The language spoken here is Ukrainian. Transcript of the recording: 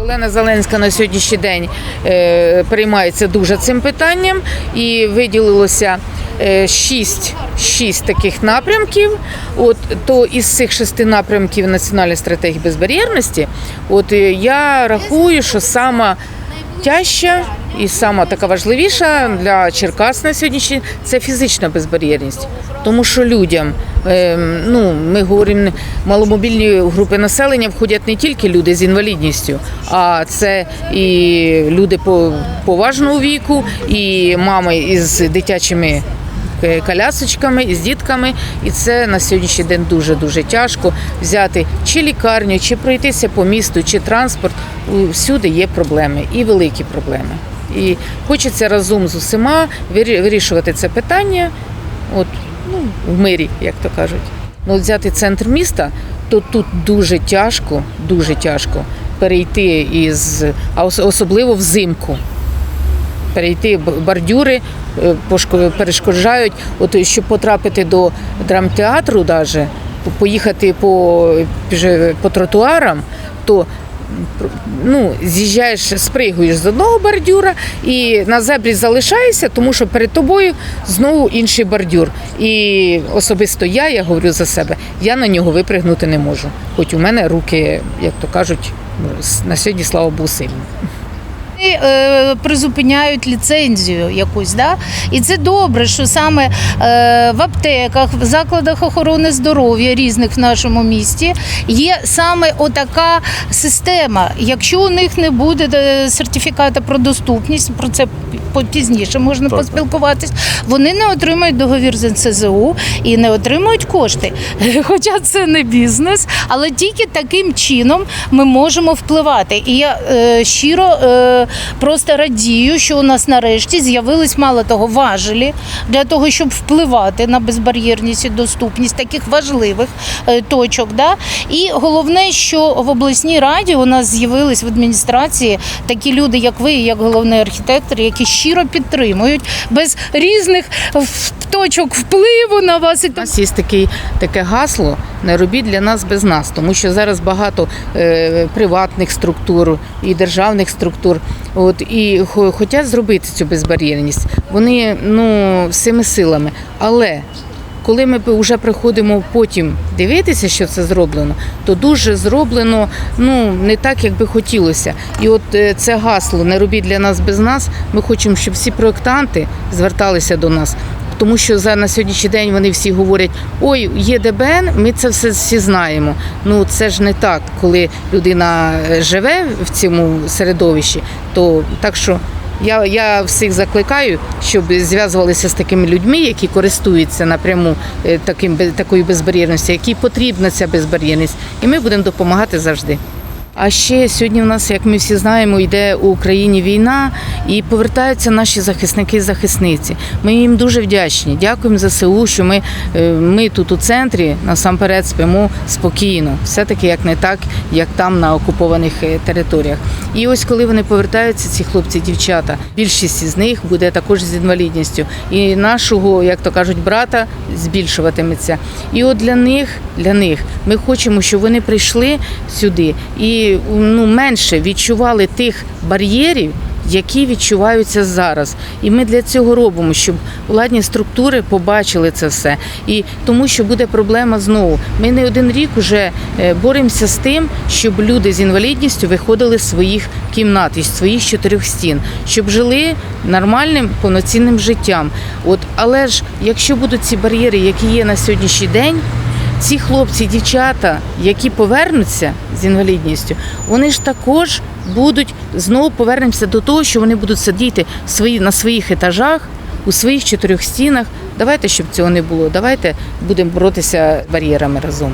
Олена Зеленська на сьогоднішній день приймається дуже цим питанням і виділилося е, шість, шість таких напрямків. От то із цих шести напрямків національної стратегії безбар'єрності, от е, я рахую, що сама тяжча і сама така важливіша для Черкас на сьогоднішній це фізична безбар'єрність. Тому що людям, ем, ну ми говоримо, маломобільні групи населення входять не тільки люди з інвалідністю, а це і люди по- поважного віку, і мами із дитячими е, колясочками з дітками, і це на сьогоднішній день дуже дуже тяжко взяти чи лікарню, чи пройтися по місту, чи транспорт. Всюди є проблеми і великі проблеми. І хочеться разом з усіма вирішувати це питання. От ну в мирі, як то кажуть. Ну, взяти центр міста, то тут дуже тяжко, дуже тяжко перейти із, а особливо взимку перейти бордюри, е, перешкоджають. От щоб потрапити до драмтеатру, по- поїхати по, по тротуарам, то ну, з'їжджаєш, спригуєш з одного бордюра і на зебрі залишаєшся, тому що перед тобою знову інший бордюр. І особисто я, я говорю за себе, я на нього випригнути не можу. Хоч у мене руки, як то кажуть, ну, на сьогодні, слава Богу, сильні. Е, призупиняють ліцензію якусь, да? і це добре, що саме е, в аптеках, в закладах охорони здоров'я різних в нашому місті є саме отака система. Якщо у них не буде е, сертифіката про доступність, про це пізніше можна Так, поспілкуватись, вони не отримають договір з НСЗУ і не отримують кошти. Хоча це не бізнес, але тільки таким чином ми можемо впливати. І я е, щиро е, просто радію, що у нас нарешті з'явились мало того важелі для того, щоб впливати на безбар'єрність і доступність таких важливих е, точок. Да? І головне, що в обласній раді у нас з'явились в адміністрації такі люди, як ви, як головний архітектор, які щиро підтримують без різних точок впливу на вас і У нас є такий, таке гасло не робіть для нас без нас, тому що зараз багато е, приватних структур і державних структур. От і хо- хочуть зробити цю безбар'єрність. Вони ну всіми силами. Але коли ми вже приходимо потім дивитися, що це зроблено, то дуже зроблено ну не так, як би хотілося. І от е, це гасло не робіть для нас без нас. Ми хочемо, щоб всі проєктанти зверталися до нас. Тому що за на сьогоднішній день вони всі говорять: ой, є ДБН, ми це все всі знаємо. Ну це ж не так, коли людина е, живе в цьому середовищі, то так що. Я, я всіх закликаю, щоб зв'язувалися з такими людьми, які користуються напряму е, таким такою безбар'єрністю, які потрібна ця безбар'єрність, і ми будемо допомагати завжди. А ще сьогодні в нас, як ми всі знаємо, йде у Україні війна і повертаються наші захисники і захисниці. Ми їм дуже вдячні. Дякуємо ЗСУ, що ми, е, ми тут у центрі насамперед спимо спокійно. Все-таки як не так, як там на окупованих е, територіях. І ось коли вони повертаються, ці хлопці, дівчата, більшість із них буде також з інвалідністю. І нашого, як то кажуть, брата збільшуватиметься. І от для них, для них ми хочемо, щоб вони прийшли сюди і ну, менше відчували тих бар'єрів. Які відчуваються зараз, і ми для цього робимо, щоб владні структури побачили це все. І тому, що буде проблема знову. Ми не один рік вже е, боремося з тим, щоб люди з інвалідністю виходили з своїх кімнат із своїх чотирьох стін, щоб жили нормальним повноцінним життям. От, але ж якщо будуть ці бар'єри, які є на сьогоднішній день. Ці хлопці, дівчата, які повернуться з інвалідністю, вони ж також будуть знову повернемося до того, що вони будуть сидіти свої, на своїх етажах, у своїх чотирьох стінах. Давайте, щоб цього не було. Давайте будемо боротися бар'єрами разом.